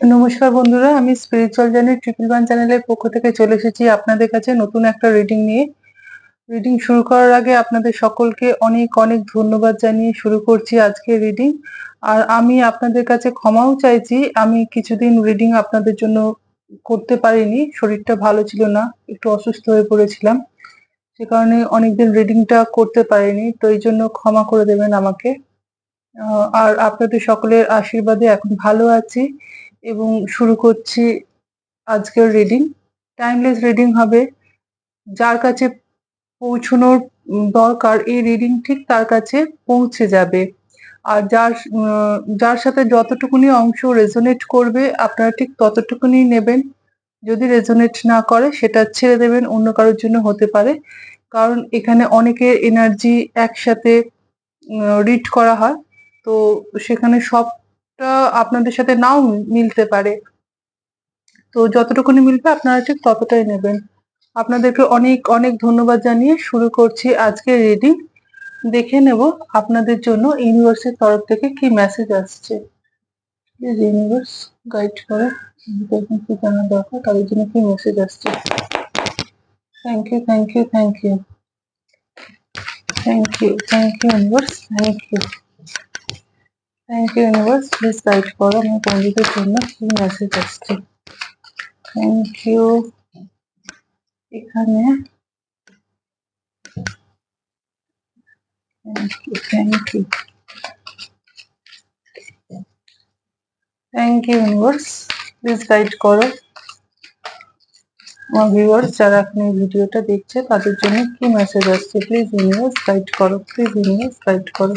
নমস্কার বন্ধুরা, আমি স্পিরিচুয়াল জার্নি ট্রিপল ওয়ান চ্যানেলের পক্ষ থেকে চলে এসেছি আপনাদের কাছে নতুন একটা রিডিং নিয়ে। রিডিং শুরু করার আগে আপনাদের সকলকে অনেক অনেক ধন্যবাদ জানিয়ে শুরু করছি আজকে রিডিং আর আমি আপনাদের কাছে ক্ষমাও চাইছি, আমি কিছুদিন রিডিং আপনাদের জন্য করতে পারিনি, শরীরটা ভালো ছিল না, একটু অসুস্থ হয়ে পড়েছিলাম। সে কারণে অনেকদিন রিডিংটা করতে পারিনি, তো এই জন্য ক্ষমা করে দেবেন আমাকে। আর আপনাদের সকলের আশীর্বাদে এখন ভালো আছি। এবং শুরু করছি আজকের রিডিং টাইমলেস রিডিং হবে। যার কাছে পৌঁছানোর দরকার, এই রিডিং ঠিক তার কাছে পৌঁছে যাবে। আর যার যার সাথে যতটুকুনি অংশ রেজোনেট করবে, আপনারা ঠিক ততটুকুনি নেবেন। যদি রেজোনেট না করে, সেটা ছেড়ে দেবেন, অন্য কারোর জন্য হতে পারে। কারণ এখানে অনেকের এনার্জি একসাথে রিড করা হয়। তো সেখানে সবটা আপনাদের সাথে নাও মিলতে পারে। তো যতটুকুনি মিলবে আপনারা ঠিক ততটাই নেবেন। আপনাদেরকে অনেক অনেক ধন্যবাদ জানিয়ে শুরু করছি আজকে রিডিং দেখে নেব আপনাদের জন্য ইউনিভার্সের তরফ থেকে কি মেসেজ আসছে। ইউনিভার্স গাইড করে কি জানা দরকার, তাদের জন্য কি মেসেজ আসছে। Thank you thank you thank you thank you thank you universe thank you thank you universe please guide করো আমার বন্ধুদের জন্য কি মেসেজ আসছে থ্যাংক ইউ এখানে thank you thank you universe please guide করো। আমার ভিউয়ার্স যারা এখন এই ভিডিওটা দেখছে, তাদের জন্য কি মেসেজ আসছে? প্লিজ ইউনিভার্স গাইড করো। প্লিজ ইউনিভার্স গাইড করো।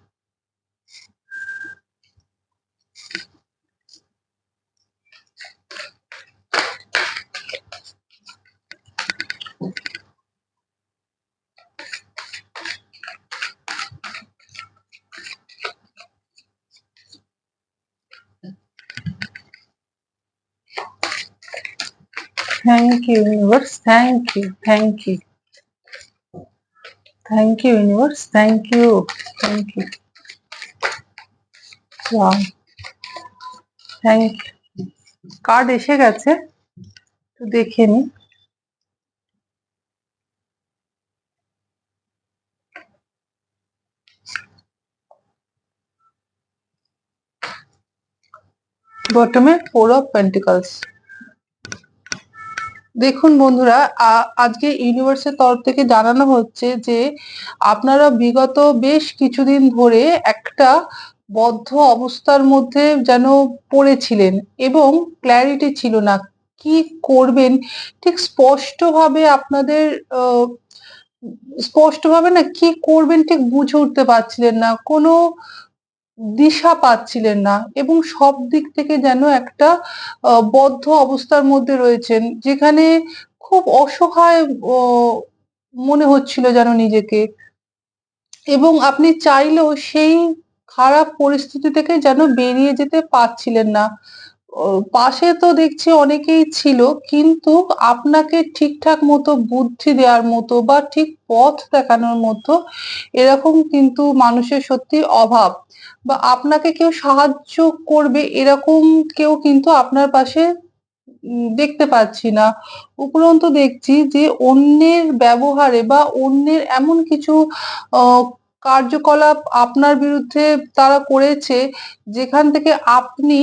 Thank you, universe. Thank you. Thank you. Thank you, universe. Thank you. Thank you. Wow. Thank you. Card এসে গেছে তো দেখে নি বটমে ফোর অফ পেন্টিকলস দেখুন বন্ধুরা আজকে ইউনিভার্সের তরফ থেকে জানানো হচ্ছে যে, আপনারা বিগত বেশ কিছুদিন ধরে একটা বদ্ধ অবস্থার মধ্যে যেন পড়েছিলেন এবং ক্ল্যারিটি ছিল না। কি করবেন? ঠিক স্পষ্টভাবে আপনাদের স্পষ্টভাবে না কি করবেন ঠিক বুঝে উঠতে পারছিলেন না। কোনো দিশা পাচ্ছিলেন না এবং সব দিক থেকে যেন একটা বদ্ধ অবস্থার মধ্যে রয়েছেন, যেখানে খুব অসহায় মনে হচ্ছিল যেন নিজেকে। এবং আপনি চাইলেও সেই খারাপ পরিস্থিতি থেকে যেন বেরিয়ে যেতে পারছিলেন না। পাশে তো দেখছি অনেকেই ছিল, কিন্তু আপনাকে ঠিকঠাক মতো বুদ্ধি দেওয়ার মতো বা ঠিক পথ দেখানোর মতো এরকম কিন্তু মানুষের সত্যি অভাব। বা আপনাকে কেউ সাহায্য করবে এরকম কেউ কিন্তু আপনার পাশে দেখতে পাচ্ছি না। উপরন্তু দেখছি যে অন্যের ব্যবহারে বা অন্যের এমন কিছু কার্যকলাপ আপনার বিরুদ্ধে তারা করেছে, যেখান থেকে আপনি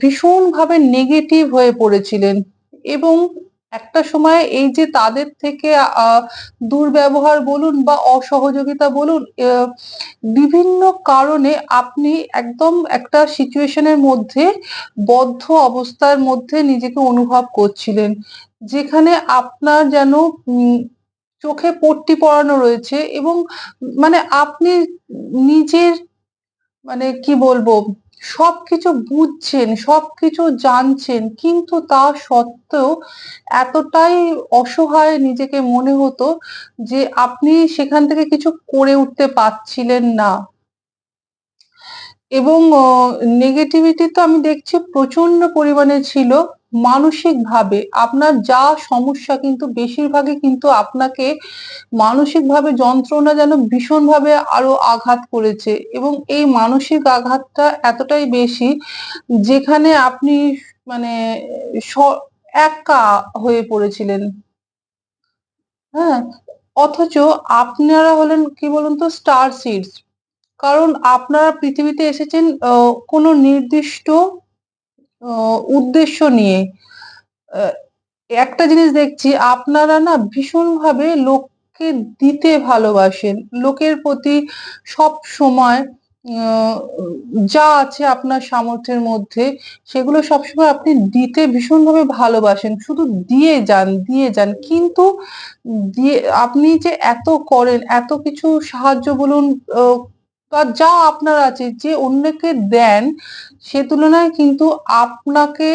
ভীষণভাবে নেগেটিভ হয়ে পড়েছিলেন। এবং একটা সময় এই যে তাদের থেকে দুর্ব্যবহার বলুন বা অসহযোগিতা বলুন বিভিন্ন কারণে আপনি একদম একটা সিচুয়েশনের মধ্যে, বদ্ধ অবস্থার মধ্যে নিজেকে অনুভব করছিলেন। যেখানে আপনার যেন চোখে পট্টি পরানো রয়েছে এবং মানে আপনি নিজের মানে কি বলব সবকিছু বুঝছেন, সবকিছু জানছেন, কিন্তু তা সত্ত্বেও এতটাই অসহায় নিজেকে মনে হতো যে আপনি সেখান থেকে কিছু করে উঠতে পারছিলেন না। এবং নেগেটিভিটি তো আমি দেখছি প্রচণ্ড পরিমাণে ছিল। মানসিকভাবে আপনার যা সমস্যা কিন্তু বেশিরভাগই কিন্তু আপনাকে মানসিকভাবে যন্ত্রণা যেন ভীষণভাবে আরও আঘাত করেছে এবং এই মানসিক আঘাতটা এতটাই বেশি যেখানে আপনি মানে একা হয়ে পড়েছিলেন। হ্যাঁ অথচ আপনারা হলেন কি বলুন তো স্টার সিডস কারণ আপনারা পৃথিবীতে এসেছেন কোনো নির্দিষ্ট উদ্দেশ্য নিয়ে। একটা জিনিস দেখছি, আপনারা না ভীষণভাবে লোককে দিতে ভালোবাসেন। লোকের প্রতি সব সময় যা আছে আপনার সামর্থ্যের মধ্যে, সেগুলো সবসময় আপনি দিতে ভীষণভাবে ভালোবাসেন। শুধু দিয়ে যান দিয়ে যান। কিন্তু দিয়ে, আপনি যে এত করেন, এত কিছু সাহায্য বলুন বা যা আপনার আছে, যে অন্যকে দেন, সে তুলনায় কিন্তু আপনাকে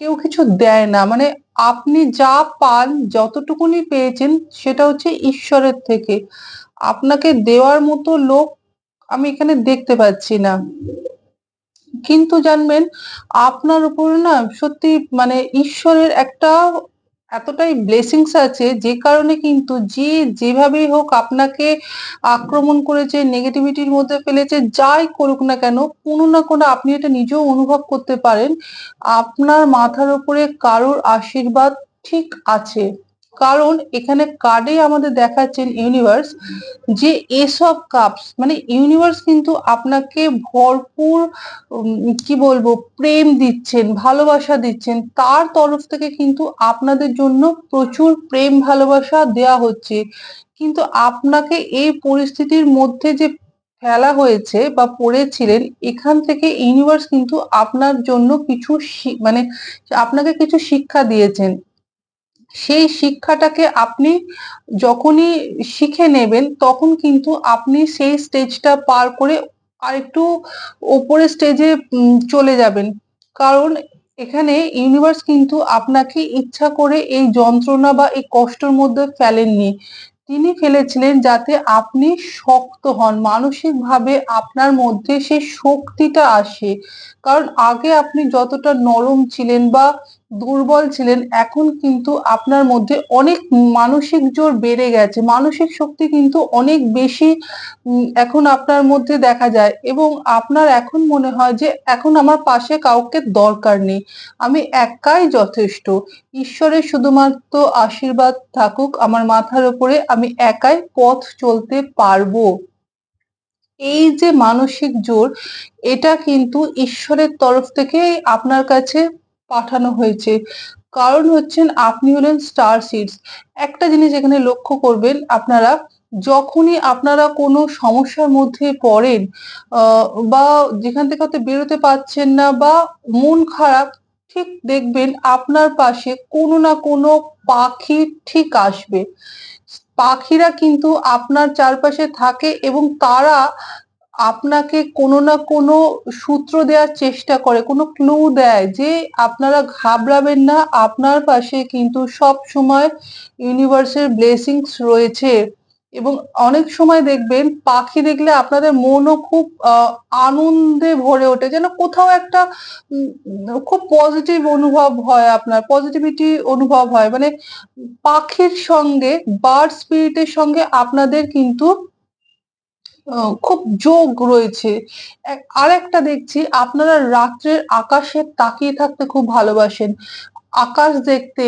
কেউ কিছু দেয় না। মানে আপনি যা পান, যতটুকুনি পেয়েছেন, সেটা হচ্ছে ঈশ্বরের থেকে। আপনাকে দেওয়ার মতো লোক আমি এখানে দেখতে পাচ্ছি না। কিন্তু জানবেন, আপনার উপরে না সত্যি মানে ঈশ্বরের একটা এতটাই ব্লেসিংস আছে যে কারণে কিন্তু যে যেভাবেই হোক আপনাকে আক্রমণ করেছে নেগেটিভিটির মধ্যে ফেলেছে, যাই করুক না কেন, কোনো না কোনো আপনি এটা নিজেও অনুভব করতে পারেন। আপনার মাথার উপরে কারোর আশীর্বাদ ঠিক আছে। কারণ এখানে কার্ডে আমাদের দেখাচ্ছেন ইউনিভার্স যে এসব কাপস মানে ইউনিভার্স কিন্তু আপনাকে ভরপুর কি বলব, প্রেম দিচ্ছেন, ভালোবাসা দিচ্ছেন। তার তরফ থেকে কিন্তু আপনাদের জন্য প্রচুর প্রেম ভালোবাসা দেয়া হচ্ছে। কিন্তু আপনাকে এই পরিস্থিতির মধ্যে যে ফেলা হয়েছে বা পড়েছিলেন, এখান থেকে ইউনিভার্স কিন্তু আপনার জন্য কিছু মানে আপনাকে কিছু শিক্ষা দিয়েছেন। সেই শিক্ষাটাকে আপনি যখনই শিখে নেবেন, তখন কিন্তু আপনি সেই স্টেজটা পার করে আরেকটু ওপরের স্টেজে চলে যাবেন। কারণ এখানে ইউনিভার্স কিন্তু আপনাকে ইচ্ছা করে এই যন্ত্রণা বা এই কষ্টের মধ্যে ফেলেননি। তিনি ফেলেছিলেন যাতে আপনি শক্ত হন, মানসিকভাবে আপনার মধ্যে সেই শক্তিটা আসে। কারণ আগে আপনি যতটা নরম ছিলেন বা দুর্বল ছিলেন, এখন কিন্তু আপনার মধ্যে অনেক মানসিক জোর বেড়ে গেছে। মানসিক শক্তি কিন্তু অনেক বেশি এখন আপনার মধ্যে দেখা যায় এবং আপনার এখন মনে হয় যে এখন আমার পাশে কাউকে দরকার নেই। আমি একাই যথেষ্ট। ঈশ্বরের শুধুমাত্র আশীর্বাদ থাকুক আমার মাথার উপরে, আমি একাই পথ চলতে পারব। এই যে মানসিক জোর, এটা কিন্তু ঈশ্বরের তরফ থেকে আপনার কাছে পাঠানো হয়েছে। কারণ হচ্ছেন আপনি হলেন স্টার সিডস একটা জিনিস এখানে লক্ষ্য করবেন, আপনারা যখনই আপনারা কোনো সমস্যার মধ্যে পড়েন বা যেখান থেকে হয়তো বেরোতে পারছেন না বা মন খারাপ, ঠিক দেখবেন আপনার পাশে কোনো না কোনো পাখি ঠিক আসবে। পাখিরা কিন্তু আপনার চারপাশে থাকে এবং তারা আপনাকে কোনো না কোনো সূত্র দেওয়ার চেষ্টা করে, কোনো ক্লু দেয় যে আপনারা ঘাবড়াবেন না, আপনার পাশে কিন্তু সব সময় ইউনিভার্সের ব্লেসিংস রয়েছে। এবং অনেক সময় দেখবেন পাখি দেখলে আপনাদের মনও খুব আনন্দে ভরে ওঠে, যেন কোথাও একটা খুব পজিটিভ অনুভব হয় আপনার পজিটিভিটি অনুভব হয়। মানে পাখির সঙ্গে বার্ড স্পিরিটের সঙ্গে আপনাদের কিন্তু খুব যোগ রয়েছে। আর একটা দেখছি, আপনারা রাত্রের আকাশে তাকিয়ে থাকতে খুব ভালোবাসেন। আকাশ দেখতে,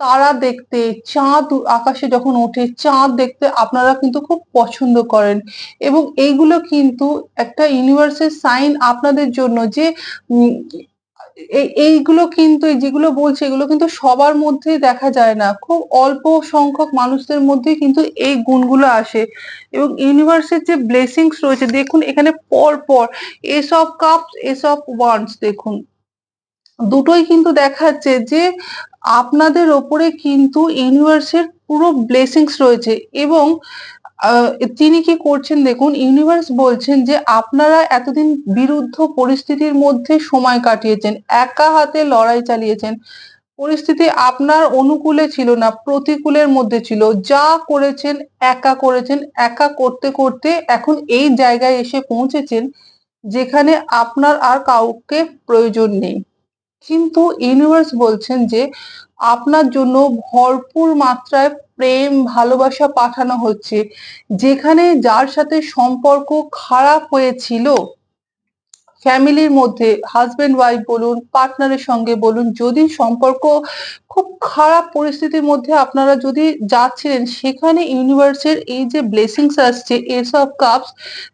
তারা দেখতে, চাঁদ আকাশে যখন ওঠে, চাঁদ দেখতে আপনারা কিন্তু খুব পছন্দ করেন। এবং এইগুলো কিন্তু একটা ইউনিভার্সের সাইন আপনাদের জন্য যে এইগুলো কিন্তু যেগুলো বলছে, এগুলো কিন্তু সবার মধ্যেই দেখা যায় না। খুব অল্প সংখ্যক মানুষদের মধ্যেই কিন্তু এই গুণগুলো আসে। এবং ইউনিভার্সের যে ব্লেসিংস রয়েছে, দেখুন এখানে পর পর এসব কাপস এসব ওয়ান্স দেখুন। দুটোই কিন্তু দেখাচ্ছে যে আপনাদের ওপরে কিন্তু ইউনিভার্সের পুরো ব্লেসিংস রয়েছে। এবং তিনি কি করছেন দেখুন ইউনিভার্স বলছেন যে আপনারা এতদিন বিরুদ্ধ পরিস্থিতির মধ্যে সময় কাটিয়েছেন, একা হাতে লড়াই চালিয়েছেন। পরিস্থিতি আপনার অনুকূলে ছিল না, প্রতিকূলের মধ্যে ছিল। যা করেছেন, একা করেছেন, একা করতে করতে এখন এই জায়গায় এসে পৌঁছেছেন, যেখানে আপনার আর কাউকে প্রয়োজন নেই। কিন্তু ইউনিভার্স বলছেন যে আপনার জন্য ভরপুর মাত্রায় প্রেম, ভালোবাসা পাঠানো হচ্ছে, যেখানে যার সাথে সম্পর্ক খারাপ হয়েছিল। ফ্যামিলির মধ্যে হাজবেন্ড ওয়াইফ বলুন পার্টনারের সঙ্গে বলুন, যদি সম্পর্ক খুব খারাপ পরিস্থিতির মধ্যে আপনারা যদি যাচ্ছিলেন, সেখানে ইউনিভার্সের এই যে ব্লেসিংস আসছে এস অফ কাপস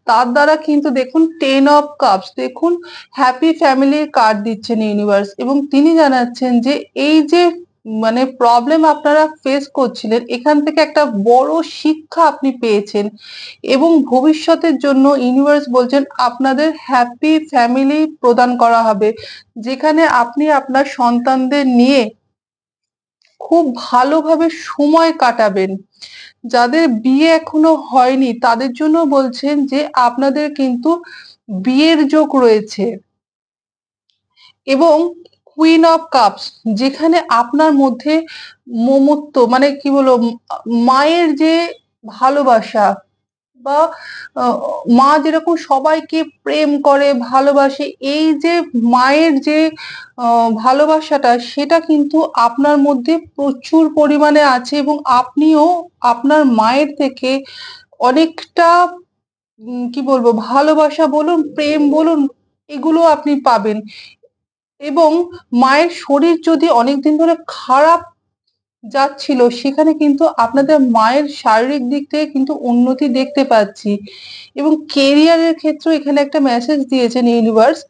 তার দ্বারা কিন্তু দেখুন টেন অফ কাপস দেখুন হ্যাপি ফ্যামিলির কার্ড দিচ্ছেন ইউনিভার্স এবং তিনি জানাচ্ছেন যে এই যে মানে প্রবলেম আপনারা ফেস করছিলেন, এখান থেকে একটা বড় শিক্ষা আপনি পেয়েছেন এবং ভবিষ্যতের জন্য ইউনিভার্স বলছেন আপনাদের হ্যাপি ফ্যামিলি প্রদান করা হবে, যেখানে আপনি আপনার সন্তানদের নিয়ে খুব ভালোভাবে সময় কাটাবেন। যাদের বিয়ে এখনও হয়নি, তাদের জন্য বলছেন যে আপনাদের কিন্তু বিয়ের যোগ রয়েছে। এবং কুইন অফ কাপস যেখানে আপনার মধ্যে মমত্ব মানে কি বলব, মায়ের যে ভালোবাসা বা মা যেরকম সবাইকে প্রেম করে, ভালোবাসে, এই যে মায়ের যে ভালোবাসাটা, সেটা কিন্তু আপনার মধ্যে প্রচুর পরিমাণে আছে এবং আপনিও আপনার মায়ের থেকে অনেকটা কি বলব, ভালোবাসা বলুন, প্রেম বলুন, এগুলো আপনি পাবেন। এবং মায়ের শরীর যদি অনেকদিন ধরে খারাপ যাচ্ছিল, সেখানে কিন্তু আপনাদের মায়ের শারীরিক দিক থেকে কিন্তু উন্নতি দেখতে পাচ্ছি। এবং কেরিয়ারের ক্ষেত্রে এখানে একটা মেসেজ দিয়েছেন ইউনিভার্স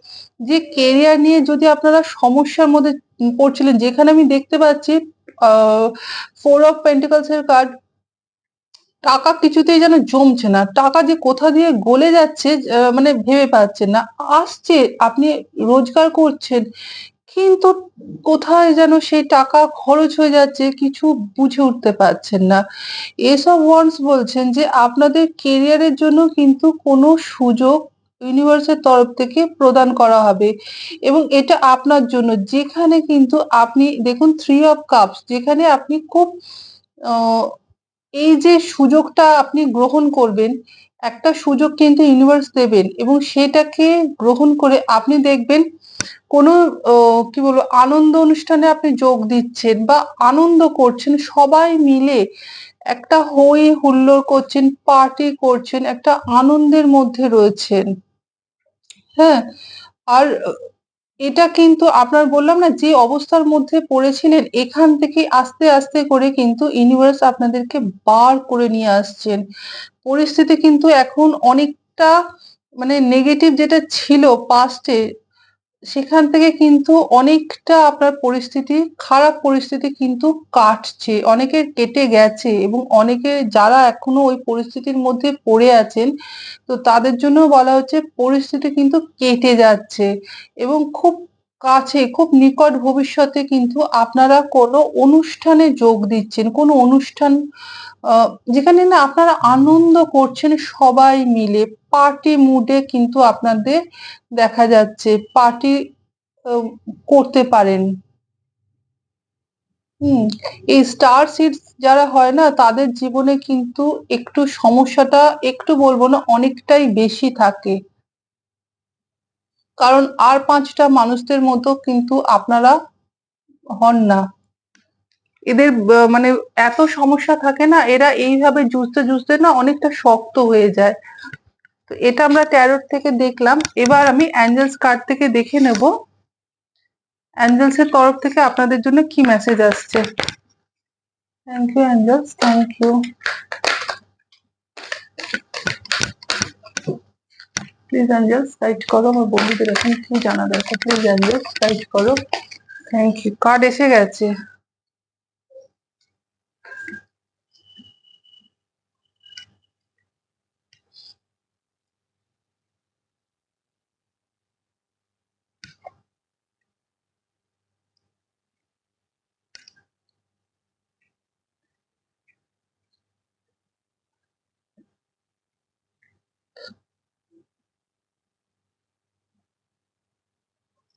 যে কেরিয়ার নিয়ে যদি আপনারা সমস্যার মধ্যে পড়ছিলেন, যেখানে আমি দেখতে পাচ্ছি ফোর অফ পেন্টিকলস এর কার্ড টাকা কিছুতেই যেন জমছে না। টাকা যে কোথা দিয়ে গলে যাচ্ছে মানে ভেবে পাচ্ছেন না। আসছে, আপনি রোজগার করছেন, কিন্তু কোথায় যেন সেই টাকা খরচ হয়ে যাচ্ছে কিছু বুঝে উঠতে পারছেন না। এসব ওয়ান্স বলছেন যে, আপনাদের কেরিয়ারের জন্য কিন্তু কোনো সুযোগ ইউনিভার্সের তরফ থেকে প্রদান করা হবে এবং এটা আপনার জন্য। যেখানে কিন্তু আপনি, দেখুন থ্রি অফ কাপস যেখানে আপনি খুব এই যে সুযোগটা আপনি গ্রহণ করবেন, একটা সুযোগ কিন্তু ইউনিভার্স দেবেন এবং সেটাকে গ্রহণ করে আপনি দেখবেন কোনো কি বলব, আনন্দ অনুষ্ঠানে আপনি যোগ দিচ্ছেন বা আনন্দ করছেন, সবাই মিলে একটা হই হুল্লোড় করছেন পার্টি করছেন, একটা আনন্দের মধ্যে রয়েছেন। হ্যাঁ আর এটা কিন্তু আপনার বললাম না, যে অবস্থার মধ্যে পড়েছিলেন, এখান থেকে আস্তে আস্তে করে কিন্তু ইউনিভার্স আপনাদেরকে বার করে নিয়ে আসছেন। পরিস্থিতি কিন্তু এখন অনেকটা মানে নেগেটিভ যেটা ছিল পাস্টে সেখান থেকে কিন্তু অনেকটা আপনার পরিস্থিতি, খারাপ পরিস্থিতি কিন্তু কাটছে। অনেকের কেটে গেছে এবং অনেকে যারা এখনও ওই পরিস্থিতির মধ্যে পড়ে আছেন, তো তাদের জন্য বলা হচ্ছে পরিস্থিতি কিন্তু কেটে যাচ্ছে এবং খুব কাছে, খুব নিকট ভবিষ্যতে কিন্তু আপনারা কোনো অনুষ্ঠানে যোগ দিচ্ছেন, কোনো অনুষ্ঠান যেখানে না আপনারা আনন্দ করছেন সবাই মিলে। পার্টি মুডে কিন্তু আপনাদের দেখা যাচ্ছে পার্টি করতে পারেন। হুম, এই স্টার সিডস যারা হয় না, তাদের জীবনে কিন্তু একটু সমস্যাটা, একটু বলব না, অনেকটাই বেশি থাকে। কারণ আর পাঁচটা মানুষদের মতো কিন্তু আপনারা হন না। এদের মানে এত সমস্যা থাকে না, এরা এইভাবে জুঝতে জুঝতে না অনেকটা শক্ত হয়ে যায়। তো এটা আমরা ট্যারোট থেকে দেখলাম। এবার আমি অ্যাঞ্জেলস কার্ড থেকে দেখে নেব। অ্যাঞ্জেলস এর তরফ থেকে আপনাদের জন্য কি মেসেজ আসছে? Thank you angels thank you please angels guide করো। আমার বন্ধুদের এখন কি জানা দরকার? প্লিজ অ্যাঞ্জেলস গাইড করো। থ্যাংক ইউ কার্ড এসে গেছে।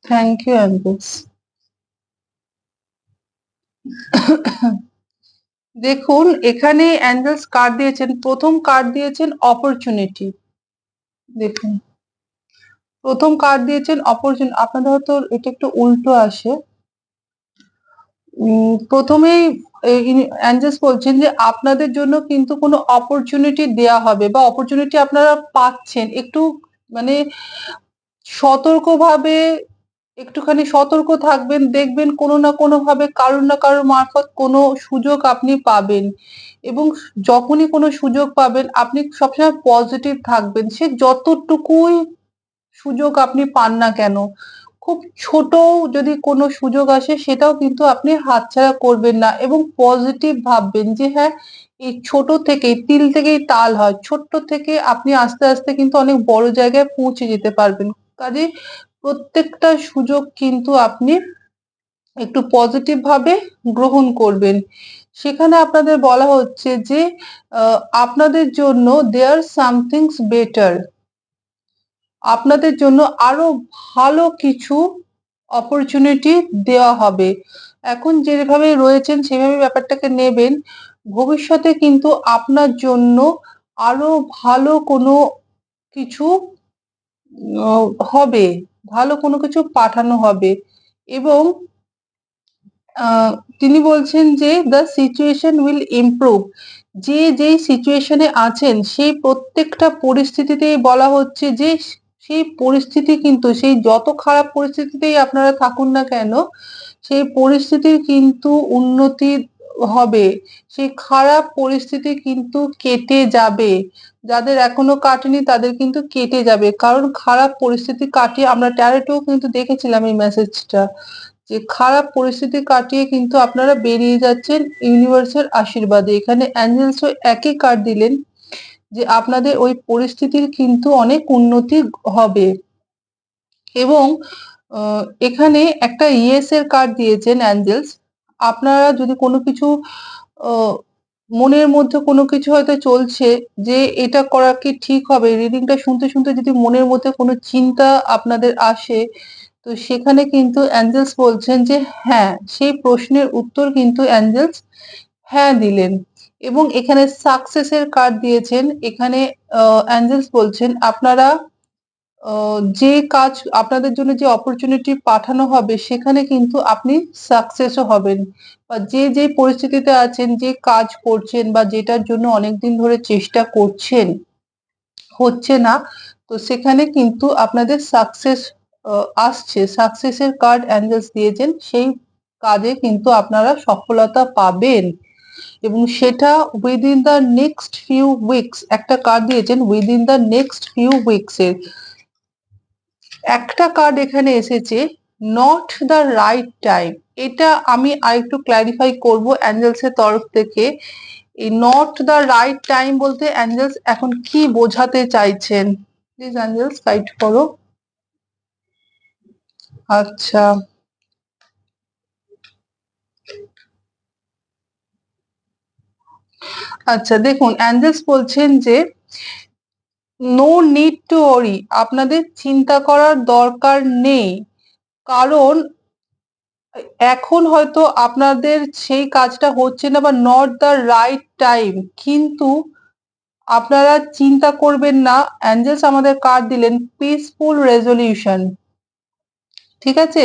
থ্যাংক ইউ অ্যাঞ্জেলস দেখুন, এখানে অ্যাঞ্জেলস কার্ড দিয়েছেন, প্রথম কার্ড দিয়েছেন অপরচুনিটি দেখুন, প্রথম কার্ড দিয়েছেন অপরচুন আপনাদের হয়তো এটা একটু উল্টো আসে। প্রথমেই অ্যাঞ্জেলস বলছেন যে, আপনাদের জন্য কিন্তু কোনো অপরচুনিটি দেয়া হবে বা অপরচুনিটি আপনারা পাচ্ছেন, একটু মানে সতর্কভাবে একটুখানি সতর্ক থাকবেন, দেখবেন কোনো না কোনো ভাবে কারোর না কারোর মারফত কোনো সুযোগ আপনি পাবেন। এবং যখনই কোনো সুযোগ পাবেন, আপনি সবসময় পজিটিভ থাকবেন। সে যতটুকুই সুযোগ আপনি পান না কেন, খুব ছোট যদি কোনো সুযোগ আসে, সেটাও কিন্তু আপনি হাতছাড়া করবেন না এবং পজিটিভ ভাববেন যে হ্যাঁ এই ছোট থেকেই, তিল থেকেই তাল হয়। ছোট্ট থেকে আপনি আস্তে আস্তে কিন্তু অনেক বড় জায়গায় পৌঁছে যেতে পারবেন। কাজে প্রত্যেকটা সুযোগ কিন্তু আপনি একটু পজিটিভ ভাবে গ্রহণ করবেন। সেখানে আপনাদের বলা হচ্ছে যে আপনাদের জন্য দেয়ার সামথিংস বেটার আপনাদের জন্য আরও ভালো কিছু অপরচুনিটি দেওয়া হবে। এখন যেভাবে রয়েছেন, সেভাবে ব্যাপারটাকে নেবেন। ভবিষ্যতে কিন্তু আপনার জন্য আরও ভালো কোনো কিছু হবে। ভালো কোনো কিছু পাঠানো হবে। এবং তিনি বলছেন যে দ্য সিচুয়েশন উইল ইমপ্রুভ যে যেই সিচুয়েশনে আছেন, সেই প্রত্যেকটা পরিস্থিতিতেই বলা হচ্ছে যে সেই পরিস্থিতি কিন্তু, সেই যত খারাপ পরিস্থিতিতেই আপনারা থাকুন না কেন, সেই পরিস্থিতির কিন্তু উন্নতি হবে। সেই খারাপ পরিস্থিতি কিন্তু কেটে যাবে। যাদের এখনও কাটেনি তাদের কিন্তু কেটে যাবে। কারণ খারাপ পরিস্থিতি কাটিয়ে আমরা ট্যারেটেও কিন্তু দেখেছিলাম এই মেসেজটা। যে খারাপ পরিস্থিতি কাটিয়ে কিন্তু আপনারা বেরিয়ে যাচ্ছেন ইউনিভার্সের আশীর্বাদে। এখানে অ্যাঞ্জেলসও একই কার্ড দিলেন যে আপনাদের ওই পরিস্থিতির কিন্তু অনেক উন্নতি হবে। এবং এখানে একটা ইয়েস এর কার্ড দিয়েছেন অ্যাঞ্জেলস। আপনারা যদি কোনো কিছু মনের মধ্যে কোনো কিছু হয়তো চলছে যে এটা করা কি ঠিক হবে? রিডিংটা শুনতে শুনতে যদি মনের মধ্যে কোনো চিন্তা আপনাদের আসে, তো সেখানে কিন্তু অ্যাঞ্জেলস বলছেন যে হ্যাঁ সেই প্রশ্নের উত্তর কিন্তু অ্যাঞ্জেলস হ্যাঁ দিলেন। এবং এখানে সাকসেসের কার্ড দিয়েছেন। এখানে অ্যাঞ্জেলস বলছেন, আপনারা যে কাজ আপনাদের জন্য যে অপরচুনিটি পাঠানো হবে, সেখানে কিন্তু আপনি সাকসেসও হবেন। বা যে যে পরিস্থিতিতে আছেন, যে কাজ করছেন বা যেটার জন্য অনেকদিন ধরে চেষ্টা করছেন, হচ্ছে না, তো সেখানে কিন্তু আপনাদের সাকসেস আসছে। সাকসেসের কার্ড অ্যাঞ্জেলস দিয়েছেন, সেই কাজে কিন্তু আপনারা সফলতা পাবেন। এবং সেটা within the next few weeks একটা কার্ড দিয়েছেন within the next few weeks এর। একটা কার্ড এখানে এসেছে নট দ্য রাইট টাইম এটা আমি আরেকটু ক্ল্যারিফাই করব অ্যাঞ্জেলস এর তরফ থেকে। এই নট দ্য রাইট টাইম বলতে অ্যাঞ্জেলস এখন কি বোঝাতে চাইছেন? প্লিজ অ্যাঞ্জেলস গাইড করো। আচ্ছা। আচ্ছা দেখুন অ্যাঞ্জেলস বলছেন যে নো নিড টু ওরি আপনাদের চিন্তা করার দরকার নেই। কারণ, এখন হয়তো আপনাদের সেই কাজটা হচ্ছে না বা নট দ্য রাইট টাইম কিন্তু আপনারা চিন্তা করবেন না। অ্যাঞ্জেলস আমাদের কার্ড দিলেন। পিসফুল রেজলিউশন ঠিক আছে?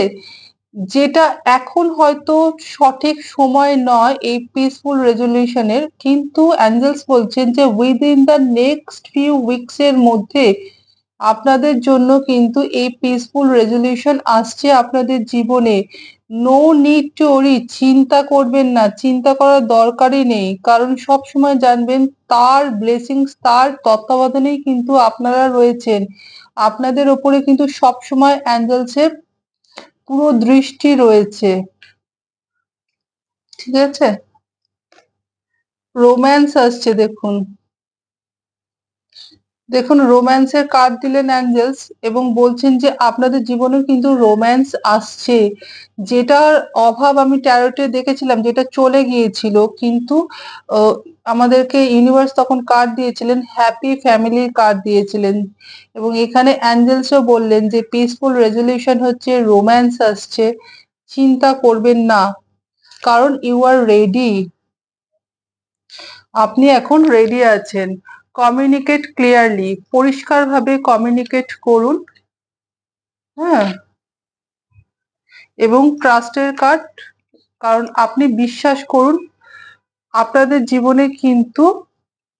যেটা এখন হয়তো সঠিক সময় নয় এই পিসফুল রেজলিউশনের কিন্তু অ্যাঞ্জেলস বলছেন যে within the next few weeks এর মধ্যে আপনাদের জন্য কিন্তু এই পিসফুল রেজলিউশন আসছে আপনাদের জীবনে। নো নিড টু ওরি চিন্তা করবেন না, চিন্তা করার দরকারই নেই। কারণ সব সময় জানবেন তার ব্লেসিংস তার তত্ত্বাবধানেই কিন্তু আপনারা রয়েছেন। আপনাদের ওপরে কিন্তু সব সময় অ্যাঞ্জেলসের পুরো দৃষ্টি রয়েছে। ঠিক আছে? রোম্যান্স আসছে দেখুন। দেখুন রোম্যান্সের কার্ড দিলেন অ্যাঞ্জেলস এবং বলছেন যে আপনাদের জীবনে কিন্তু রোম্যান্স আসছে। যেটার অভাব আমি ট্যারোটে দেখেছিলাম, যেটা চলে গিয়েছিল, কিন্তু আমাদেরকে ইউনিভার্স তখন কার্ড দিয়েছিলেন হ্যাপি ফ্যামিলির কার্ড দিয়েছিলেন। এবং এখানে অ্যাঞ্জেলসও বললেন যে পিসফুল রেজলিউশন হচ্ছে রোম্যান্স আসছে, চিন্তা করবেন না, কারণ ইউ আর রেডি আপনি এখন রেডি আছেন। কমিউনিকেট ক্লিয়ারলি পরিষ্কারভাবে কমিউনিকেট করুন। হ্যাঁ। এবং ট্রাস্টের কার্ড, কারণ আপনি বিশ্বাস করুন, আপনাদের জীবনে কিন্তু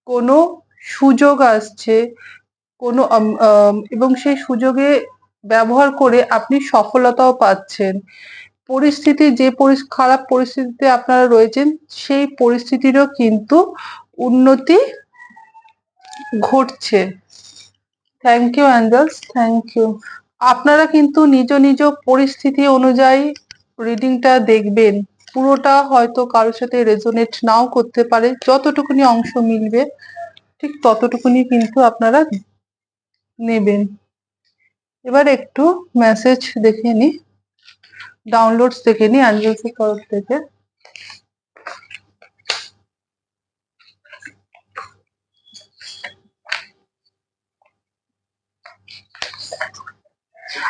কোনো সুযোগ আসছে, কোনো এবং সেই সুযোগে ব্যবহার করে আপনি সফলতাও পাচ্ছেন। পরিস্থিতি যে খারাপ পরিস্থিতিতে আপনারা রয়েছেন, সেই পরিস্থিতিরও কিন্তু উন্নতি ঘটছে। Thank you angels thank you আপনারা কিন্তু নিজ নিজ পরিস্থিতি অনুযায়ী রিডিংটা দেখবেন। পুরোটা হয়তো কারোর সাথে রেজোনেট নাও করতে পারে। যতটুকুনি অংশ মিলবে, ঠিক ততটুকুনি কিন্তু আপনারা নেবেন। এবার একটু মেসেজ দেখে নি ডাউনলোডস দেখে নি অ্যাঞ্জেলসের তরফ থেকে।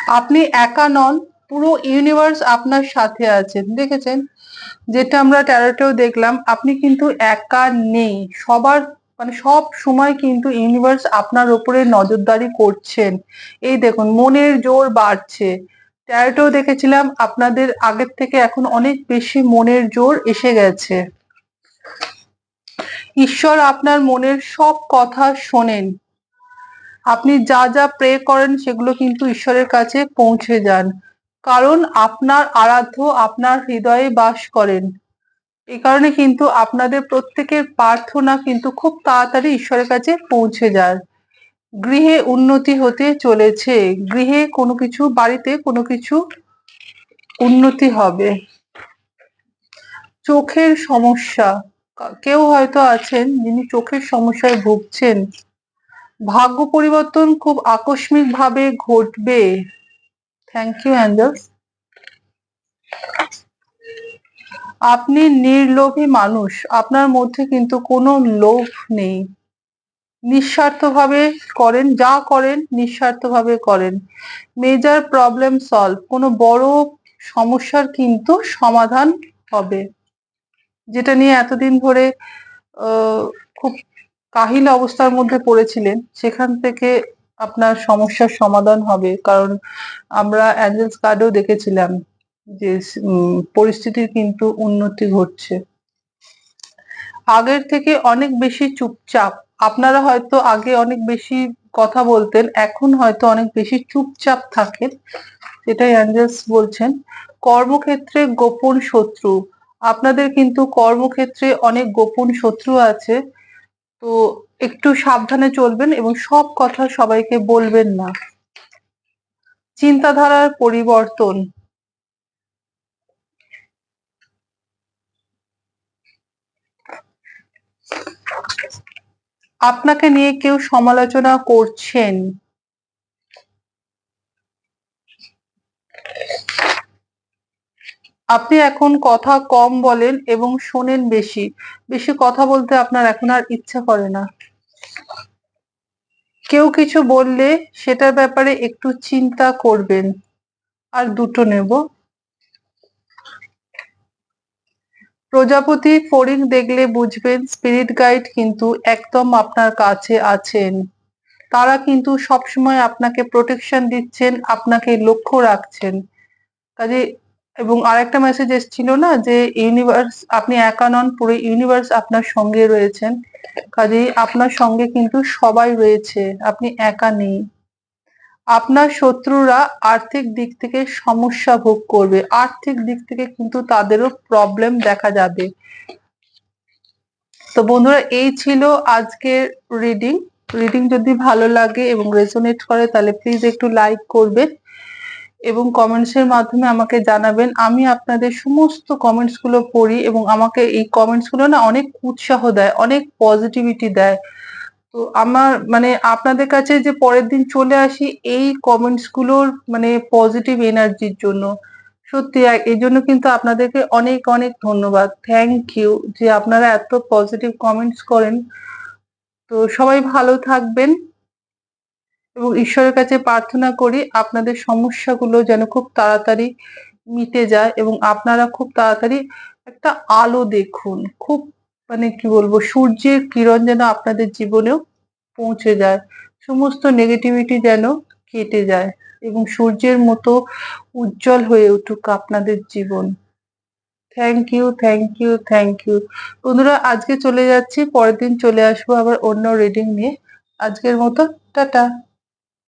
আপনি একা নন, পুরো ইউনিভার্স আপনার সাথে আছেন দেখেছেন? যেটা আমরা ট্যারোটেও দেখলাম, আপনি কিন্তু একা নেই। সবার মানে সব সময় কিন্তু ইউনিভার্স আপনার উপরে নজরদারি করছেন। এই দেখুন, মনের জোর বাড়ছে। ট্যারোটেও দেখেছিলাম, আপনাদের আগের থেকে এখন অনেক বেশি মনের জোর এসে গেছে। ঈশ্বর আপনার মনের সব কথা শোনেন। আপনি যা যা প্রে করেন সেগুলো কিন্তু ঈশ্বরের কাছে পৌঁছে যান। কারণ আপনার আরাধ্য আপনার হৃদয়ে বাস করেন। এই কারণে কিন্তু আপনাদের প্রত্যেকের প্রার্থনা কিন্তু খুব তাড়াতাড়ি ঈশ্বরের কাছে পৌঁছে যায়। গৃহে উন্নতি হতে চলেছে। গৃহে কোনো কিছু, বাড়িতে কোনো কিছু উন্নতি হবে। চোখের সমস্যা। কেউ হয়তো আছেন যিনি চোখের সমস্যায় ভুগছেন। ভাগ্য পরিবর্তন খুব আকস্মিক ভাবে ঘটবে। থ্যাংক ইউ অ্যাঞ্জেলস আপনি নির্লোভী মানুষ, আপনার মধ্যে কিন্তু কোনো লোভ নেই। নিঃস্বার্থভাবে করেন, যা করেন, নিঃস্বার্থভাবে করেন। মেজর প্রবলেম সলভ কোনো বড় সমস্যার কিন্তু সমাধান হবে। যেটা নিয়ে এতদিন ধরে খুব কাহিল অবস্থার মধ্যে পড়েছিলেন, সেখান থেকে আপনার সমস্যার সমাধান হবে। কারণ আমরা অ্যাঞ্জেলস কার্ডেও দেখেছিলাম যে পরিস্থিতির কিন্তু উন্নতি ঘটছে। আগের থেকে অনেক বেশি চুপচাপ। আপনারা হয়তো আগে অনেক বেশি কথা বলতেন, এখন হয়তো অনেক বেশি চুপচাপ থাকেন এটাই অ্যাঞ্জেলস বলছেন। কর্মক্ষেত্রে গোপন শত্রু। আপনাদের কিন্তু কর্মক্ষেত্রে অনেক গোপন শত্রু আছে। তো একটু সাবধানে চলবেন এবং সব কথা সবাইকে বলবেন না। চিন্তাধারার পরিবর্তন। আপনাকে নিয়ে কেউ সমালোচনা করছেন। আপনি এখন কথা কম বলেন এবং শোনেন বেশি। বেশি কথা বলতে আপনার এখন আর ইচ্ছা করে না। কেউ কিছু বললে সেটার ব্যাপারে একটু চিন্তা করবেন। আর দুটো নেব। প্রজাপতি ফড়িং দেখলে বুঝবেন, স্পিরিট গাইড কিন্তু একদম আপনার কাছে আছেন। তারা কিন্তু সবসময় আপনাকে প্রোটেকশন দিচ্ছেন, আপনাকে লক্ষ্য রাখছেন। কাজে এবং আরেকটা মেসেজ এসেছিল না যে ইউনিভার্স আপনি একা নন, পুরো ইউনিভার্স আপনার সঙ্গে রয়েছেন। কাজেই আপনার সঙ্গে কিন্তু সবাই রয়েছে, আপনি একা নেই। আপনার শত্রুরা আর্থিক দিক থেকে সমস্যা ভোগ করবে। আর্থিক দিক থেকে কিন্তু তাদেরও প্রবলেম দেখা যাবে। তো বন্ধুরা, এই ছিল আজকের রিডিং রিডিং যদি ভালো লাগে এবং রেজোনেট করে, তাহলে প্লিজ একটু লাইক করবেন এবং কমেন্টস এর মাধ্যমে আমাকে জানাবেন। আমি আপনাদের সমস্ত কমেন্টসগুলো পড়ি এবং আমাকে এই কমেন্টসগুলো না অনেক উৎসাহ দেয়, অনেক পজিটিভিটি দেয়। তো আমার মানে আপনাদের কাছে যে পরের দিন চলে আসি, এই কমেন্টসগুলোর মানে পজিটিভ এনার্জির জন্য। সত্যি এই জন্য কিন্তু আপনাদেরকে অনেক অনেক ধন্যবাদ। থ্যাংক ইউ যে আপনারা এত পজিটিভ কমেন্টস করেন। তো সবাই ভালো থাকবেন। এবং ঈশ্বরের কাছে প্রার্থনা করি আপনাদের সমস্যাগুলো যেন খুব তাড়াতাড়ি মিটে যায় এবং আপনারা খুব তাড়াতাড়ি একটা আলো দেখুন। খুব মানে কি বলব, সূর্যের কিরণ যেন আপনাদের জীবনেও পৌঁছে যায়। সমস্ত নেগেটিভিটি যেন কেটে যায় এবং সূর্যের মতো উজ্জ্বল হয়ে উঠুক আপনাদের জীবন। Thank you thank you thank you বন্ধুরা, আজকে চলে যাচ্ছি, পরের দিন চলে আসব আবার অন্য রিডিং নিয়ে। আজকের মতো, টাটা।